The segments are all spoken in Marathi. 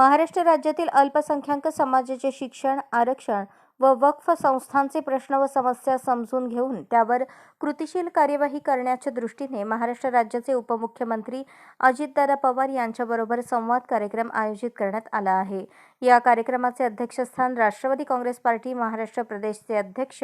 महाराष्ट्र राज्यातील अल्पसंख्याक समाजाचे शिक्षण आरक्षण व वक्फ संस्थांचे प्रश्न व समस्या समजून घेऊन त्यावर कृतीशील कार्यवाही करण्याच्या दृष्टीने महाराष्ट्र राज्याचे उपमुख्यमंत्री अजितदादा पवार यांच्याबरोबर संवाद कार्यक्रम आयोजित करण्यात आला आहे. या कार्यक्रमाचे अध्यक्षस्थान राष्ट्रवादी काँग्रेस पार्टी महाराष्ट्र प्रदेशचे अध्यक्ष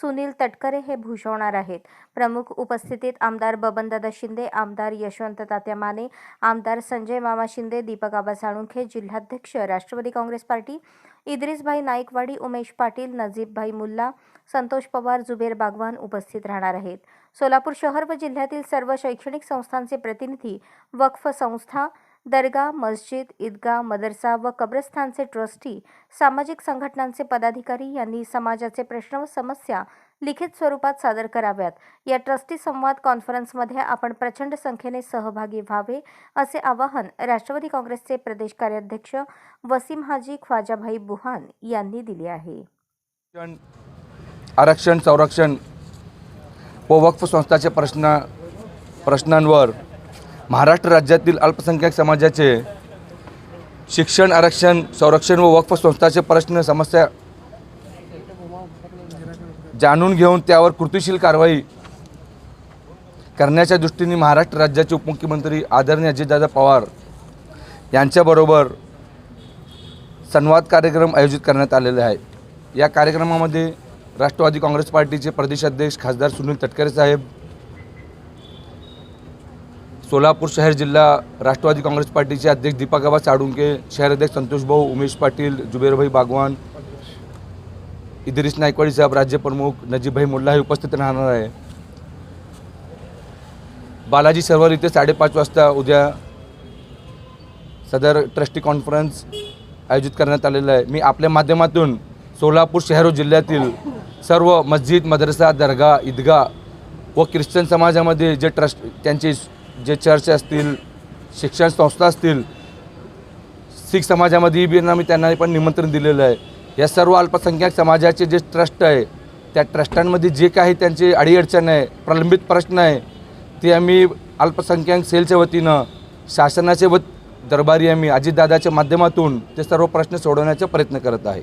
सुनील तटकरे हे भूषवणार आहेत. प्रमुख उपस्थितीत आमदार बबनदादा शिंदे आमदार यशवंत तात्या माने आमदार संजय मामा शिंदे दीपक आबा साळुंखे जिल्हाध्यक्ष राष्ट्रवादी काँग्रेस पार्टी इद्रिसभाई नाईकवाडी उमेश पाटील पाटील नजीबभाई मुल्ला संतोष पवार जुबेर बागवान उपस्थित राहणार आहेत. सोलापूर शहर व जिल्ह्यातील सर्व शैक्षणिक संस्थांचे प्रतिनिधी वक्फ संस्था दर्गा मस्जिद ईदगाह मदरसा व कब्रस्थानचे ट्रस्टी सामाजिक संघटनांचे पदाधिकारी यांनी समाजाचे प्रश्न व समस्या लिखित स्वरूपात सादर कराव्यात. या ट्रस्टी संवाद कॉन्फरन्समध्ये आपण प्रचंड संख्येने सहभागी व्हावे असे आवाहन राष्ट्रवादी काँग्रेसचे प्रदेश कार्याध्यक्ष वसीम हाजी ख्वाजाभाई बुहान यांनी दिले आहे. आरक्षण आरक्षण संरक्षण व वक्फ संस्थाचे प्रश्न प्रश्नांवर महाराष्ट्र राज्यातील अल्पसंख्याक समाजाचे शिक्षण आरक्षण संरक्षण व वक्फ संस्थाचे प्रश्न समस्या जाणून घेऊन त्यावर कृतीशील कारवाई करण्याच्या दृष्टीने महाराष्ट्र राज्याचे उपमुख्यमंत्री आदरणीय अजितदादा पवार यांच्याबरोबर संवाद कार्यक्रम आयोजित करण्यात आलेले आहे. या कार्यक्रमामध्ये राष्ट्रवादी काँग्रेस पार्टीचे प्रदेशाध्यक्ष खासदार सुनील तटकरे साहेब सोलापूर शहर जिल्हा राष्ट्रवादी काँग्रेस पार्टीचे अध्यक्ष दीपकाबा साडुंके शहराध्यक्ष संतोषभाऊ उमेश पाटील जुबेरभाई बागवान इदरीश नायकवाडी साहेब राज्यप्रमुख नजीबभाई मुल्ला हे उपस्थित राहणार आहे. बालाजी सर्वर इथे साडेपाच वाजता उद्या सदर ट्रस्टी कॉन्फरन्स आयोजित करण्यात आलेलं आहे. मी आपल्या माध्यमातून सोलापूर शहर जिल्ह्यातील सर्व मस्जिद मदरसा दर्गा ईदगा व ख्रिश्चन समाजामध्ये जे ट्रस्ट त्यांचे जे चर्च असतील शिक्षण संस्था असतील शीख समाजामध्ये बी आम्ही त्यांना पण निमंत्रण दिलेलं आहे. या सर्व अल्पसंख्याक समाजाचे जे ट्रस्ट आहे त्या ट्रस्टांमध्ये जे काही त्यांचे अडीअडचण आहे प्रलंबित प्रश्न आहे ते आम्ही अल्पसंख्याक सेलच्या वतीनं शासनाचे व दरबारी आम्ही अजितदादाच्या माध्यमातून ते सर्व प्रश्न सोडवण्याचा प्रयत्न करत आहे.